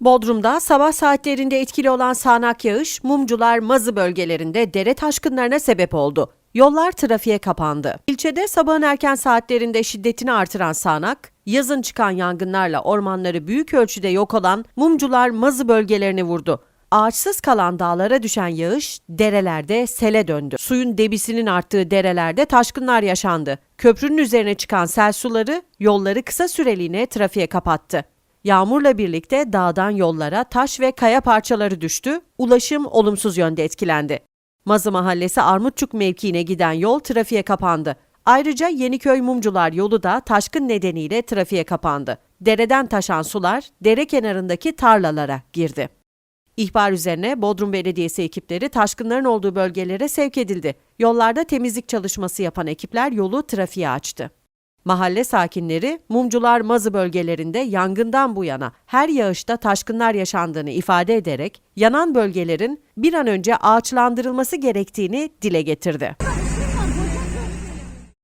Bodrum'da sabah saatlerinde etkili olan sağanak yağış, Mumcular Mazı bölgelerinde dere taşkınlarına sebep oldu. Yollar trafiğe kapandı. İlçede sabahın erken saatlerinde şiddetini artıran sağanak, yazın çıkan yangınlarla ormanları büyük ölçüde yok olan Mumcular Mazı bölgelerini vurdu. Ağaçsız kalan dağlara düşen yağış derelerde sele döndü. Suyun debisinin arttığı derelerde taşkınlar yaşandı. Köprünün üzerine çıkan sel suları yolları kısa süreliğine trafiğe kapattı. Yağmurla birlikte dağdan yollara taş ve kaya parçaları düştü, ulaşım olumsuz yönde etkilendi. Mazı Mahallesi Armutçuk mevkiine giden yol trafiğe kapandı. Ayrıca Yeniköy Mumcular yolu da taşkın nedeniyle trafiğe kapandı. Dereden taşan sular dere kenarındaki tarlalara girdi. İhbar üzerine Bodrum Belediyesi ekipleri taşkınların olduğu bölgelere sevk edildi. Yollarda temizlik çalışması yapan ekipler yolu trafiğe açtı. Mahalle sakinleri Mumcular Mazı bölgelerinde yangından bu yana her yağışta taşkınlar yaşandığını ifade ederek yanan bölgelerin bir an önce ağaçlandırılması gerektiğini dile getirdi.